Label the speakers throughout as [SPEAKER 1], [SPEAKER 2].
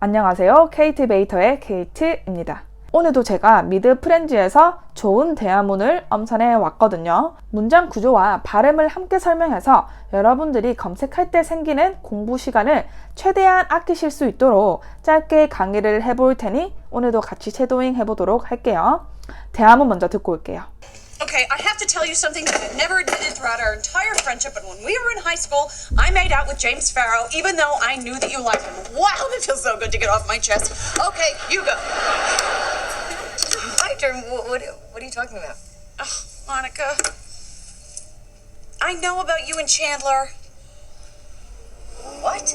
[SPEAKER 1] 안녕하세요. 케이트 베이터의 케이트입니다. 오늘도 제가 미드 프렌즈에서 좋은 대화문을 엄선해 왔거든요. 문장 구조와 발음을 함께 설명해서 여러분들이 검색할 때 생기는 공부 시간을 최대한 아끼실 수 있도록 짧게 강의를 해볼 테니 오늘도 같이 쉐도잉 해보도록 할게요. 대화문 먼저 듣고 올게요.
[SPEAKER 2] Okay, I have to tell you something that I never admitted throughout our entire friendship, but when we were in high school, I made out with James Farrow, even though I knew that you liked him. Wow, that feels so good to get off my chest. Okay, you go.
[SPEAKER 3] My turn. What, what, what are you talking about?
[SPEAKER 2] Oh, Monica. I know about you and Chandler.
[SPEAKER 3] What?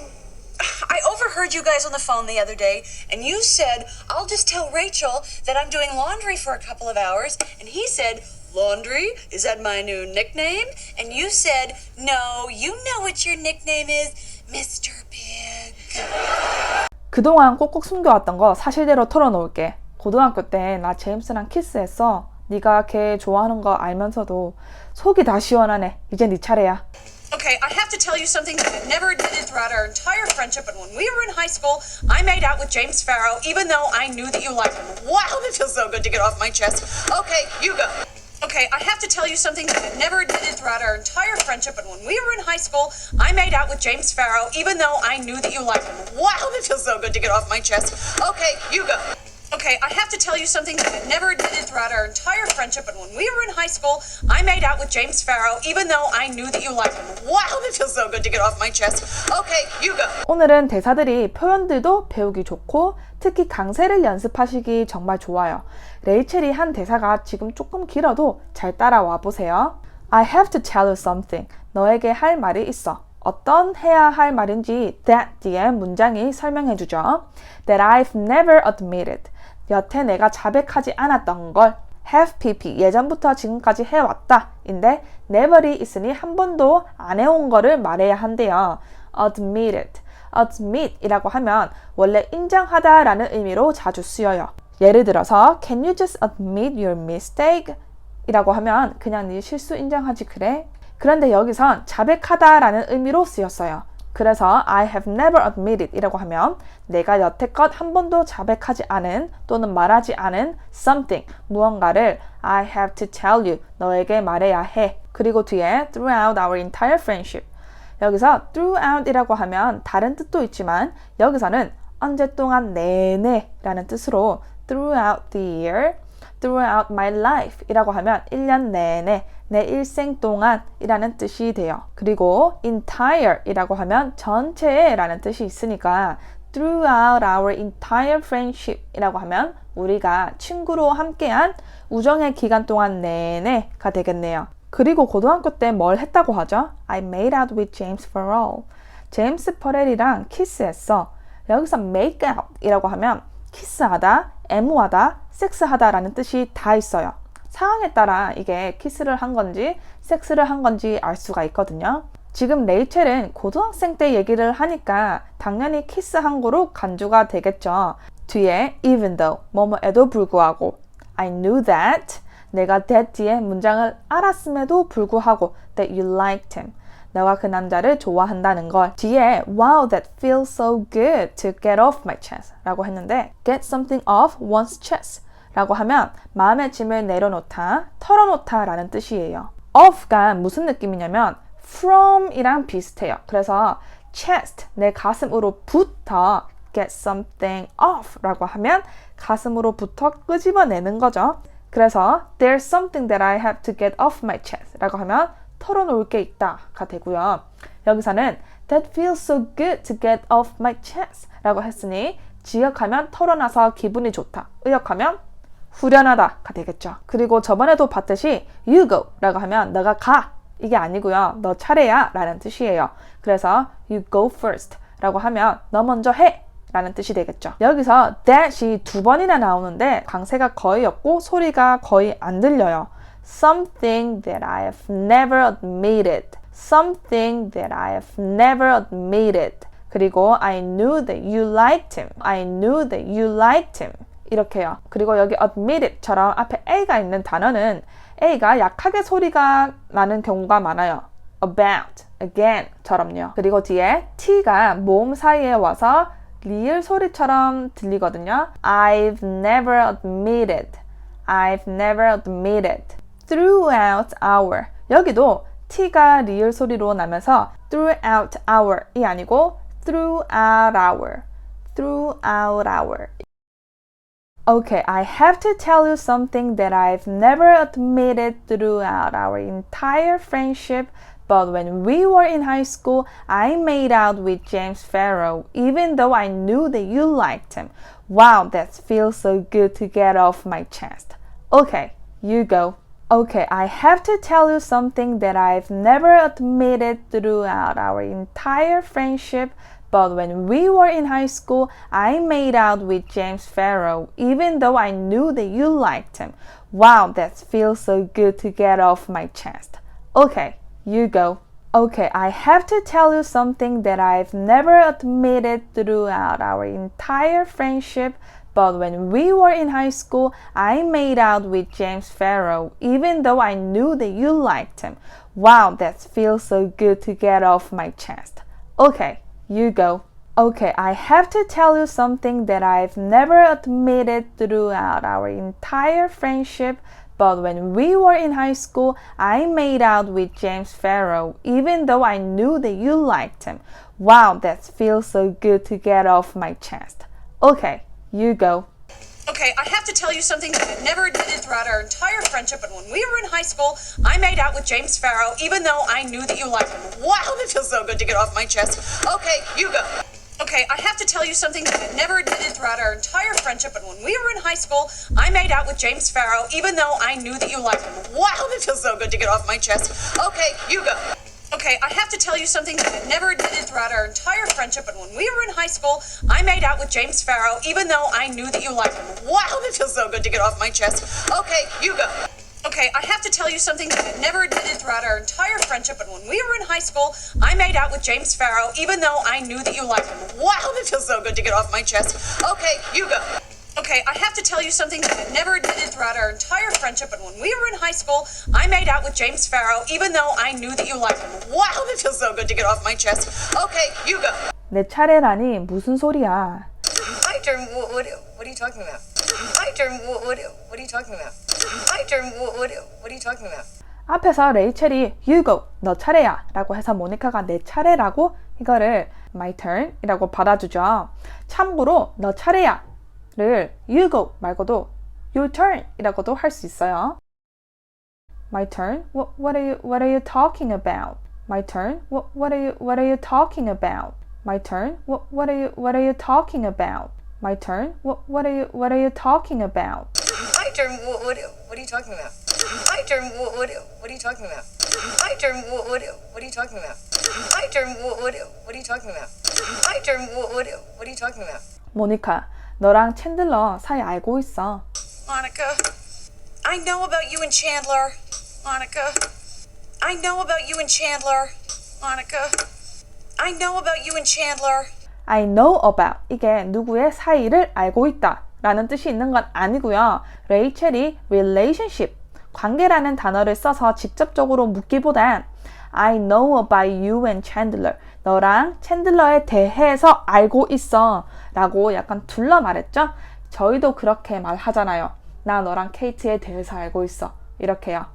[SPEAKER 2] I overheard you guys on the phone the other day, and you said, I'll just tell Rachel that I'm doing laundry for a couple of hours. And he said, Laundry? Is that my new nickname? And you said, No, you know what your nickname is, Mr. Big.
[SPEAKER 1] 그동안 꼭꼭 숨겨왔던 거 사실대로 털어놓을게. 고등학교 때 나 제임스랑 키스했어. 네가 걔 좋아하는 거 알면서도 속이 다 시원하네. 이제 네 차례야.
[SPEAKER 2] Okay, I have to tell you something that I never admitted throughout our entire friendship, but when we were in high school, I made out with James Farrow, even though I knew that you liked him. Wow, that feels so good to get off my chest. Okay, you go. Okay, I have to tell you something that I never admitted throughout our entire friendship, but when we were in high school, I made out with James Farrow, even though I knew that you liked him. Wow, that feels so good to get off my chest. Okay, you go. Okay, I have to tell you something that I never admitted throughout our entire friendship, but when we were in high school, I made out with James Farrow, even though I knew that you liked him. Wow, that feels so good to get off my chest. Okay, you go.
[SPEAKER 1] 오늘은 대사들이 표현들도 배우기 좋고 특히 강세를 연습하시기 정말 좋아요. 레이첼이 한 대사가 지금 조금 길어도 잘 따라와 보세요. I have to tell you something. 너에게 할 말이 있어. 어떤 해야 할 말인지 that 뒤에 문장이 설명해 주죠. That I've never admitted. 여태 내가 자백하지 않았던 걸 have pp 예전부터 지금까지 해왔다 인데 never이 있으니 한 번도 안 해온 거를 말해야 한대요. admitted admit 이라고 하면 원래 인정하다 라는 의미로 자주 쓰여요. 예를 들어서 can you just admit your mistake? 이라고 하면 그냥 네 실수 인정하지 그래? 그런데 여기선 자백하다 라는 의미로 쓰였어요. 그래서 I have never admitted 이라고 하면 내가 여태껏 한 번도 자백하지 않은 또는 말하지 않은 something 무언가를 I have to tell you 너에게 말해야 해. 그리고 뒤에 throughout our entire friendship 여기서 throughout 이라고 하면 다른 뜻도 있지만 여기서는 언제 동안 내내 라는 뜻으로 throughout the year, throughout my life 이라고 하면 1년 내내 내 일생 동안 이라는 뜻이 돼요. 그리고 entire 이라고 하면 전체에 라는 뜻이 있으니까 throughout our entire friendship 이라고 하면 우리가 친구로 함께한 우정의 기간 동안 내내가 되겠네요. 그리고 고등학교 때 뭘 했다고 하죠? I made out with James Farrell. 제임스 퍼렐이랑 키스했어. 여기서 make out 이라고 하면 키스하다, 애무하다, 섹스하다 라는 뜻이 다 있어요. 상황에 따라 이게 키스를 한 건지 섹스를 한 건지 알 수가 있거든요. 지금 레이첼은 고등학생 때 얘기를 하니까 당연히 키스한 거로 간주가 되겠죠. 뒤에 even though 뭐뭐에도 불구하고 I knew that 내가 that 뒤에 문장을 알았음에도 불구하고 that you liked him 너가 그 남자를 좋아한다는 걸 뒤에 wow that feels so good to get off my chest 라고 했는데 get something off one's chest 라고 하면 마음의 짐을 내려놓다, 털어놓다 라는 뜻이에요. off가 무슨 느낌이냐면 from 이랑 비슷해요. 그래서 chest, 내 가슴으로부터 get something off 라고 하면 가슴으로부터 끄집어내는 거죠. 그래서 there's something that I have to get off my chest 라고 하면 털어놓을 게 있다가 되고요. 여기서는 that feels so good to get off my chest 라고 했으니 지역하면 털어놔서 기분이 좋다. 의역하면 후련하다가 되겠죠. 그리고 저번에도 봤듯이 you go 라고 하면 너가 가 이게 아니고요. 너 차례야 라는 뜻이에요. 그래서 you go first 라고 하면 너 먼저 해 라는 뜻이 되겠죠. 여기서 that이 두 번이나 나오는데 강세가 거의 없고 소리가 거의 안 들려요. Something that I have never admitted. Something that I have never admitted. 그리고 I knew that you liked him. I knew that you liked him. 이렇게요. 그리고 여기 admitted처럼 앞에 a가 있는 단어는 a가 약하게 소리가 나는 경우가 많아요. about, again처럼요. 그리고 뒤에 t가 모음 사이에 와서 리을 소리처럼 들리거든요. I've never admitted. I've never admitted. throughout our. 여기도 T가 리을 소리로 나면서 throughout our이 아니고 throughout our. throughout our. Okay, I have to tell you something that I've never admitted throughout our entire friendship. but when we were in high school, I made out with James Farrow, even though I knew that you liked him. Wow, that feels so good to get off my chest. Okay, you go. Okay, I have to tell you something that I've never admitted throughout our entire friendship. But when we were in high school, I made out with James Farrow, even though I knew that you liked him. Wow, that feels so good to get off my chest. Okay, you go. Okay, I have to tell you something that I've never admitted throughout our entire friendship. But when we were in high school, I made out with James Farrow, even though I knew that you liked him. Wow, that feels so good to get off my chest. Okay, you go. Okay, I have to tell you something that I've never admitted throughout our entire friendship. But when we were in high school, I made out with James Farrow, even though I knew that you liked him. Wow, that feels so good to get off my chest. Okay, you go.
[SPEAKER 2] Okay, I have to tell you something that I've never admitted throughout our entire friendship, but when we were in high school, I made out with James Farrow, even though I knew that you liked him. Wow, that feels so good to get off my chest. Okay, you go. Okay, I have to tell you something that I never admitted throughout our entire friendship, but when we were in high school, I made out with James Farrow, even though I knew that you liked him. Wow, that feels so good to get off my chest. Okay, you go. Okay, I have to tell you something that I never admitted throughout our entire friendship, but when we were in high school, I made out with James Farrow, even though I knew that you liked him. Wow, that feels so good to get off my chest. Okay, you go. Okay, I have to tell you something that I never admitted throughout our entire friendship, but when we were in high school, I made out with James Farrow, even though I knew that you liked him. Wow, that feels so good to get off my chest. Okay, you go. Okay, I have to tell you something that I never admitted throughout our entire friendship, but when we were in high school, I made out with James Farrow, even though I knew that you liked him. Wow, that feels so good to get off my chest. Okay, you go.
[SPEAKER 1] 내 차례라니 무슨 소리야?
[SPEAKER 3] My turn. What, what, what are you talking about? My turn. What, what, what are you talking about? My turn. What, what, what are you talking about?
[SPEAKER 1] 앞에서 레이첼이 you go, 너 차례야 라고 해서 모니카가 내 차례라고 이거를 my turn 이라고 받아주죠. 참고로 너 차례야 를 you go 말고도 your turn 이라고도 할 수 있어요. My turn? What, what, are you, what are you talking about? My turn? What, what, are you, what are you talking about? My turn? What, what, are you, what are you talking about? My turn? What, what, are you, what are you talking about?
[SPEAKER 3] My turn. What, what, what are you talking about? My turn. What, what, what are you talking about? My turn. What, what, what are you talking about? My turn. What, what, what are you talking about? My turn. What, what, what are you talking about?
[SPEAKER 1] 모니카, 너랑 챈들러 사이 알고 있어.
[SPEAKER 2] Monica, I know about you and Chandler. Monica, I know about you and Chandler. Monica, I know about you and Chandler.
[SPEAKER 1] I know about 이게 누구의 사이를 알고 있다 라는 뜻이 있는 건 아니고요. 레이첼이 relationship, 관계라는 단어를 써서 직접적으로 묻기보단 I know about you and Chandler. 너랑 챈들러에 대해서 알고 있어. 라고 약간 둘러 말했죠? 저희도 그렇게 말하잖아요. 나 너랑 케이트에 대해서 알고 있어. 이렇게요.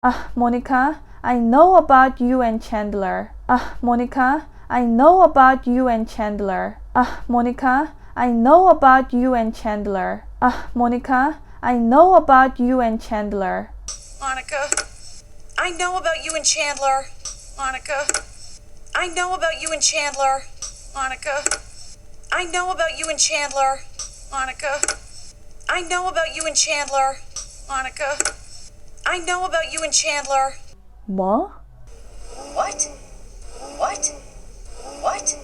[SPEAKER 1] 아, 모니카, I know about you and Chandler. 아, 모니카, I know about you and Chandler. Ah, uh, Monica, I know about you and Chandler. Ah, uh, Monica, I know about you and Chandler.
[SPEAKER 2] Monica, I know about you and Chandler. Monica, I know about you and Chandler. Monica, I know about you and Chandler. Monica, I know about you and Chandler. Monica, I know about you and Chandler.
[SPEAKER 1] Ma?
[SPEAKER 3] What? What? What?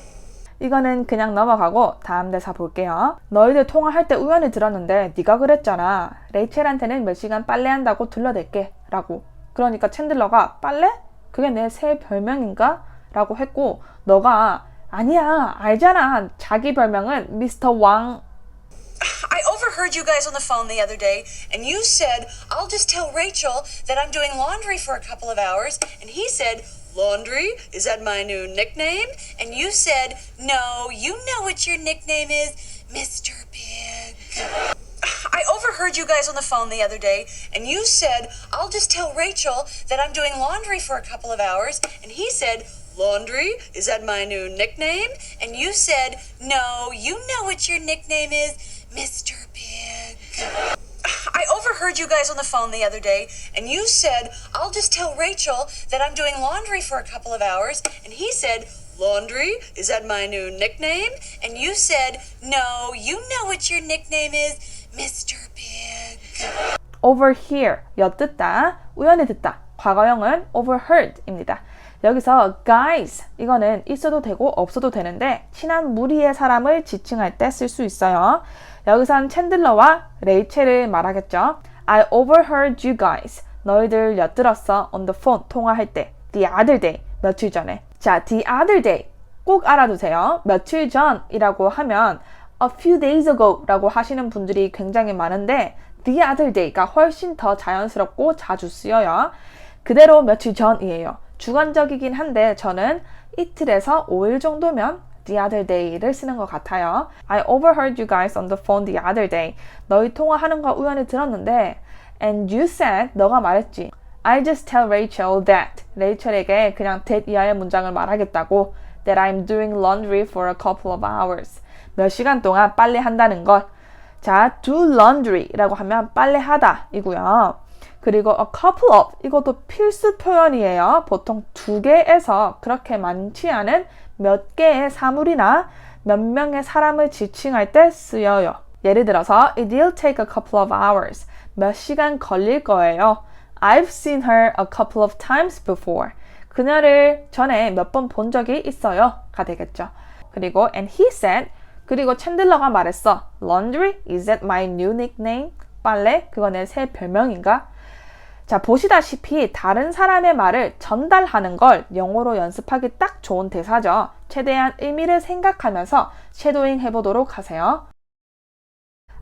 [SPEAKER 1] 이거는 그냥 넘어가고 다음 대사 볼게요. 너희들 통화할 때 우연히 들었는데 네가 그랬잖아. 레이첼한테는 몇 시간 빨래한다고 들려댈게 라고. 그러니까 챈들러가 빨래? 그게 내 새 별명인가? 라고 했고 너가 아니야 알잖아 자기 별명은 미스터 왕
[SPEAKER 2] I overheard you guys on the phone the other day, and you said, I'll just tell Rachel that I'm doing laundry for a couple of hours. And he said, Laundry? Is that my new nickname? And you said, No, you know what your nickname is, Mr. Big. I overheard you guys on the phone the other day, and you said, I'll just tell Rachel that I'm doing laundry for a couple of hours. And he said, Laundry? Is that my new nickname? And you said, No, you know what your nickname is, Mr. Big. I overheard you guys on the phone the other day, and you said, I'll just tell Rachel that I'm doing laundry for a couple of hours. And he said, Laundry? Is that my new nickname? And you said, No, you know what your nickname is, Mr. Big.
[SPEAKER 1] overhear, 엿듣다, 우연히 듣다. 과거형은 overheard입니다. 여기서 guys 이거는 있어도 되고 없어도 되는데 친한 무리의 사람을 지칭할 때 쓸 수 있어요. 여기선 챈들러와 레이첼을 말하겠죠. I overheard you guys. 너희들 엿들었어 on the phone 통화할 때. The other day 며칠 전에. 자, the other day 꼭 알아두세요. 며칠 전이라고 하면 a few days ago라고 하시는 분들이 굉장히 많은데 the other day가 훨씬 더 자연스럽고 자주 쓰여요. 그대로 며칠 전이에요. 주관적이긴 한데 저는 이틀에서 5일 정도면 the other day를 쓰는 것 같아요. I overheard you guys on the phone the other day. 너희 통화하는 거 우연히 들었는데 and you said 너가 말했지. I just tell Rachel that 레이첼에게 그냥 that 이하의 문장을 말하겠다고 that I'm doing laundry for a couple of hours. 몇 시간 동안 빨래 한다는 것. 자, do laundry라고 하면 빨래하다 이고요. 그리고 a couple of 이것도 필수 표현이에요. 보통 두 개에서 그렇게 많지 않은 몇 개의 사물이나 몇 명의 사람을 지칭할 때 쓰여요. 예를 들어서 it will take a couple of hours. 몇 시간 걸릴 거예요. I've seen her a couple of times before. 그녀를 전에 몇 번 본 적이 있어요 가 되겠죠. 그리고 and he said 그리고 챈들러가 말했어. Laundry is that my new nickname? 빨래 그거 내 새 별명인가? 자, 보시다시피 다른 사람의 말을 전달하는 걸 영어로 연습하기 딱 좋은 대사죠. 최대한 의미를 생각하면서 쉐도잉 해보도록 하세요.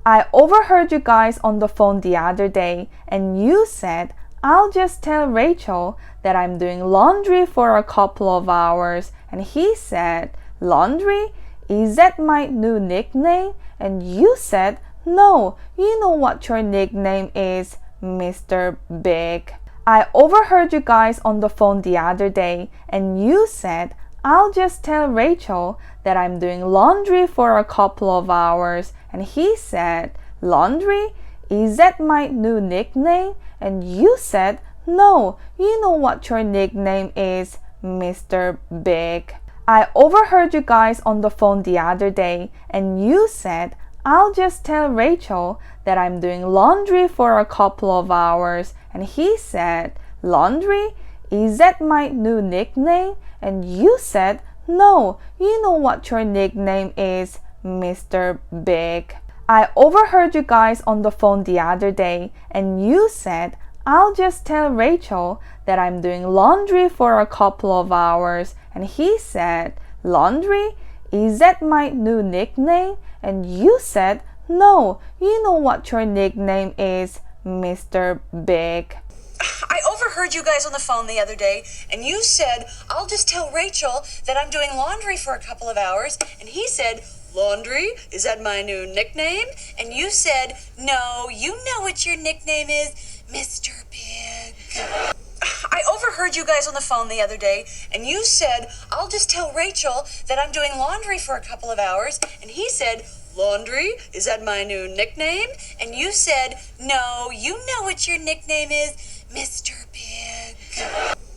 [SPEAKER 1] I overheard you guys on the phone the other day, and you said, I'll just tell Rachel that I'm doing laundry for a couple of hours. And he said, Laundry? Is that my new nickname? And you said, No, you know what your nickname is, Mr. Big. I overheard you guys on the phone the other day, and you said, I'll just tell Rachel that I'm doing laundry for a couple of hours. And he said, Laundry? Is that my new nickname? And you said, No, you know what your nickname is, Mr. Big. I overheard you guys on the phone the other day, and you said, I'll just tell Rachel that I'm doing laundry for a couple of hours. And he said, Laundry? Is that my new nickname? And you said, No, you know what your nickname is, Mr. Big. I overheard you guys on the phone the other day, and you said, I'll just tell Rachel that I'm doing laundry for a couple of hours. And he said, Laundry? Is that my new nickname? And you said, No, you know what your nickname is, Mr. Big.
[SPEAKER 2] I overheard you guys on the phone the other day, and you said, I'll just tell Rachel that I'm doing laundry for a couple of hours. And he said, Laundry? Is that my new nickname? And you said, No, you know what your nickname is, Mr. Big. I overheard you guys on the phone the other day, and you said, I'll just tell Rachel that I'm doing laundry for a couple of hours. And he said, Laundry? Is that my new nickname? And you said, No, you know what your nickname is, Mr. Big.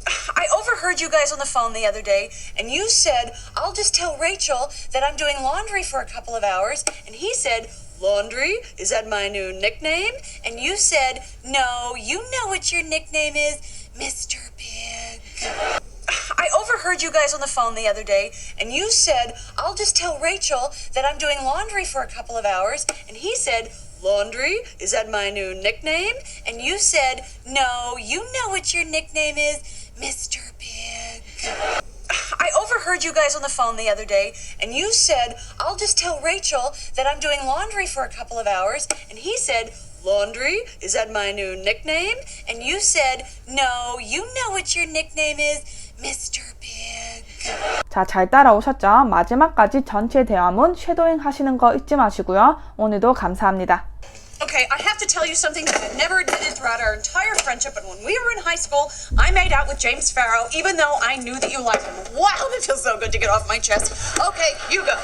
[SPEAKER 2] I overheard you guys on the phone the other day, and you said, I'll just tell Rachel that I'm doing laundry for a couple of hours. And he said, Laundry? Is that my new nickname? And you said, No, you know what your nickname is, Mr. Big. I overheard you guys on the phone the other day, and you said, I'll just tell Rachel that I'm doing laundry for a couple of hours. And he said, Laundry? Is that my new nickname? And you said, No, you know what your nickname is, Mr. Big. I overheard you guys on the phone the other day, and you said, I'll just tell Rachel that I'm doing laundry for a couple of hours. And he said, Laundry? Is that my new nickname? And you said, No, you know what your nickname is, Mr. Big.
[SPEAKER 1] 자, 잘 따라오셨죠? 마지막까지 전체 대화문 쉐도잉 하시는 거 잊지 마시고요. 오늘도 감사합니다.
[SPEAKER 2] Okay, I have to tell you something that I never admitted throughout our entire friendship, but when we were in high school, I made out with James Farrow, even though I knew that you liked him. Wow, that feels so good to get off my chest. Okay, you go.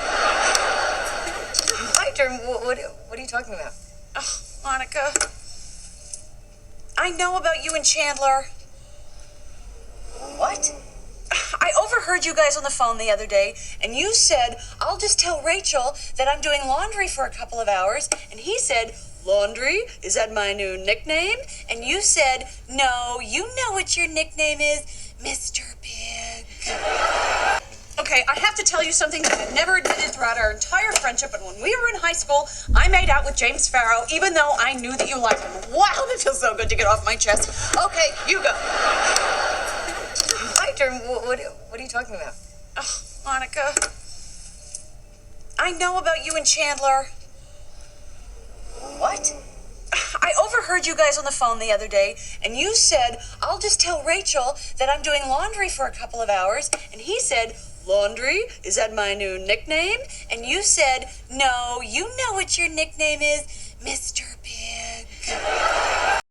[SPEAKER 3] Hi, Jordan. What, what, what are you talking about?
[SPEAKER 2] Ugh, Monica. I know about you and Chandler.
[SPEAKER 3] What?
[SPEAKER 2] I overheard you guys on the phone the other day, and you said, I'll just tell Rachel that I'm doing laundry for a couple of hours. And he said, Laundry? Is that my new nickname? And you said, No, you know what your nickname is, Mr. Big. Okay, I have to tell you something that I never admitted throughout our entire friendship, but when we were in high school, I made out with James Farrow, even though I knew that you liked him. Wow, that feels so good to get off my chest. Okay, you go.
[SPEAKER 3] Hi, Jordan. What, what, what are you talking about?
[SPEAKER 2] Ugh, Monica. I know about you and Chandler.
[SPEAKER 3] What?
[SPEAKER 2] I overheard you guys on the phone the other day, and you said, I'll just tell Rachel that I'm doing laundry for a couple of hours. And he said, Laundry? Is that my new nickname? And you said, No, you know what your nickname is, Mr. Big.